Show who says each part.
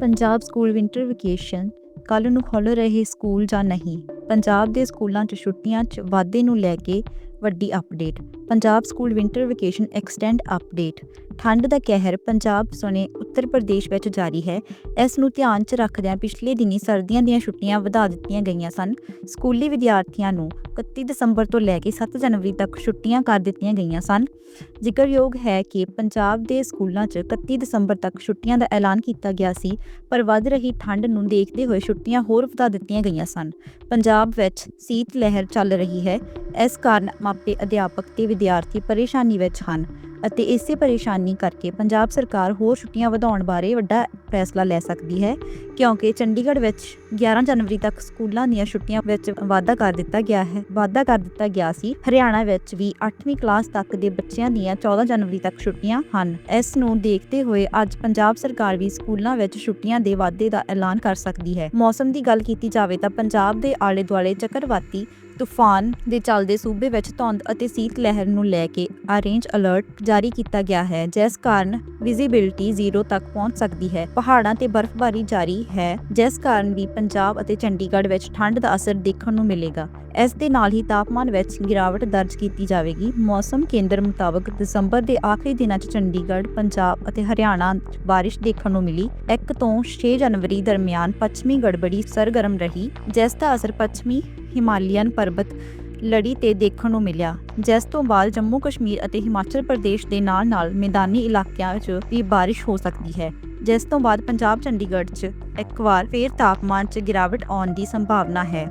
Speaker 1: Punjab school winter vacation ਕੱਲ੍ਹ ਨੂੰ ਖੁੱਲ੍ਹ ਰਹੇ ਸਕੂਲ ਜਾਂ ਨਹੀਂ? ਪੰਜਾਬ ਦੇ ਸਕੂਲਾਂ 'ਚ ਛੁੱਟੀਆਂ 'ਚ ਵਾਧੇ ਨੂੰ ਲੈ ਕੇ ਵੱਡੀ update Punjab school winter vacation extend update ਠੰਡ ਦਾ ਕਹਿਰ ਪੰਜਾਬ ਸਣੇ ਉੱਤਰ ਪ੍ਰਦੇਸ਼ ਵਿੱਚ ਜਾਰੀ ਹੈ। ਇਸ ਨੂੰ ਧਿਆਨ 'ਚ ਰੱਖਦਿਆਂ ਪਿਛਲੇ ਦਿਨੀ ਸਰਦੀਆਂ ਦੀਆਂ ਛੁੱਟੀਆਂ ਵਧਾ ਦਿੱਤੀਆਂ ਗਈਆਂ ਸਨ। ਸਕੂਲੀ ਵਿਦਿਆਰਥੀਆਂ ਨੂੰ 31 ਦਸੰਬਰ ਤੋਂ ਲੈ ਕੇ 7 ਜਨਵਰੀ ਤੱਕ ਛੁੱਟੀਆਂ ਕਰ ਦਿੱਤੀਆਂ ਗਈਆਂ ਸਨ। ਜ਼ਿਕਰਯੋਗ ਹੈ ਕਿ ਪੰਜਾਬ ਦੇ ਸਕੂਲਾਂ 'ਚ 31 ਦਸੰਬਰ ਤੱਕ ਛੁੱਟੀਆਂ ਦਾ ਐਲਾਨ ਕੀਤਾ ਗਿਆ ਸੀ, ਪਰ ਵੱਧ ਰਹੀ ਠੰਡ ਨੂੰ ਦੇਖਦੇ ਹੋਏ ਛੁੱਟੀਆਂ ਹੋਰ ਵਧਾ ਦਿੱਤੀਆਂ ਗਈਆਂ ਸਨ। ਪੰਜਾਬ ਵਿੱਚ ਸੀਤ ਲਹਿਰ ਚੱਲ ਰਹੀ ਹੈ। ਇਸ ਕਾਰਨ ਮਾਪੇ ਅਧਿਆਪਕ ਤੇ ਵਿਦਿਆਰਥੀ ਪਰੇਸ਼ਾਨੀ ਵਿੱਚ ਹਨ ਅਤੇ ਇਸੇ ਪਰੇਸ਼ਾਨੀ ਕਰਕੇ ਪੰਜਾਬ ਸਰਕਾਰ ਹੋਰ ਛੁੱਟੀਆਂ ਵਧਾਉਣ ਬਾਰੇ ਵੱਡਾ ਫੈਸਲਾ ਲੈ ਸਕਦੀ ਹੈ, ਕਿਉਂਕਿ ਚੰਡੀਗੜ੍ਹ ਵਿੱਚ 11 ਜਨਵਰੀ ਤੱਕ ਸਕੂਲਾਂ ਦੀਆਂ ਛੁੱਟੀਆਂ ਵਿੱਚ ਵਾਧਾ ਕਰ ਦਿੱਤਾ ਗਿਆ ਹੈ, ਵਾਧਾ ਕਰ ਦਿੱਤਾ ਗਿਆ ਸੀ। ਹਰਿਆਣਾ ਵਿੱਚ ਵੀ 8ਵੀਂ ਕਲਾਸ ਤੱਕ ਦੇ ਬੱਚਿਆਂ ਦੀਆਂ 14 ਜਨਵਰੀ ਤੱਕ ਛੁੱਟੀਆਂ ਹਨ। ਇਸ ਨੂੰ ਦੇਖਦੇ ਹੋਏ ਅੱਜ ਪੰਜਾਬ ਸਰਕਾਰ ਵੀ ਸਕੂਲਾਂ ਵਿੱਚ ਛੁੱਟੀਆਂ ਦੇ ਵਾਧੇ ਦਾ ਐਲਾਨ ਕਰ ਸਕਦੀ ਹੈ। ਮੌਸਮ ਦੀ ਗੱਲ ਕੀਤੀ ਜਾਵੇ ਤਾਂ ਪੰਜਾਬ ਦੇ ਆਲੇ ਦੁਆਲੇ ਚੱਕਰਵਾਤੀ ਤੂਫਾਨ ਦੇ ਚੱਲਦੇ ਸੂਬੇ ਵਿੱਚ ਧੁੰਦ ਅਤੇ ਸੀਤ ਲਹਿਰ ਨੂੰ ਲੈ ਕੇ ਆਰੇਂਜ ਅਲਰਟ ਜਾਰੀ ਕੀਤਾ ਗਿਆ ਹੈ, ਜਿਸ ਕਾਰਨ ਵਿਜ਼ਿਬਿਲਟੀ ਜ਼ੀਰੋ ਤੱਕ ਪਹੁੰਚ ਸਕਦੀ ਹੈ। ਪਹਾੜਾਂ ਤੇ ਬਰਫ਼ਬਾਰੀ ਜਾਰੀ ਹੈ, ਜਿਸ ਕਾਰਨ ਵੀ ਪੰਜਾਬ ਅਤੇ ਚੰਡੀਗੜ੍ਹ ਵਿੱਚ ਠੰਡ ਦਾ ਅਸਰ ਦੇਖਣ ਨੂੰ ਮਿਲੇਗਾ। ਇਸ ਦੇ ਨਾਲ ਹੀ ਤਾਪਮਾਨ ਵਿੱਚ ਗਿਰਾਵਟ ਦਰਜ ਕੀਤੀ ਜਾਵੇਗੀ। ਮੌਸਮ ਕੇਂਦਰ ਮੁਤਾਬਕ ਦਸੰਬਰ ਦੇ ਆਖਰੀ ਦਿਨਾਂ 'ਚ ਚੰਡੀਗੜ੍ਹ, ਪੰਜਾਬ ਅਤੇ ਹਰਿਆਣਾ ਬਾਰਿਸ਼ ਦੇਖਣ ਨੂੰ ਮਿਲੀ। 1 ਤੋਂ 6 ਜਨਵਰੀ ਦਰਮਿਆਨ ਪੱਛਮੀ ਗੜਬੜੀ ਸਰਗਰਮ ਰਹੀ, ਜਿਸ ਦਾ ਅਸਰ ਪੱਛਮੀ ਹਿਮਾਲੀਅਨ ਪਰਬਤ ਲੜੀ ਤੇ ਦੇਖਣ ਨੂੰ ਮਿਲਿਆ, ਜਿਸ ਤੋਂ ਬਾਅਦ ਜੰਮੂ ਕਸ਼ਮੀਰ ਅਤੇ ਹਿਮਾਚਲ ਪ੍ਰਦੇਸ਼ ਦੇ ਨਾਲ-ਨਾਲ ਮੈਦਾਨੀ ਇਲਾਕਿਆਂ 'ਚ ਵੀ ਬਾਰਿਸ਼ ਹੋ ਸਕਦੀ ਹੈ, ਜਿਸ ਤੋਂ ਬਾਅਦ ਪੰਜਾਬ ਚੰਡੀਗੜ੍ਹ 'ਚ ਇੱਕ ਵਾਰ ਫੇਰ ਤਾਪਮਾਨ 'ਚ ਗਿਰਾਵਟ ਆਉਣ ਦੀ ਸੰਭਾਵਨਾ ਹੈ।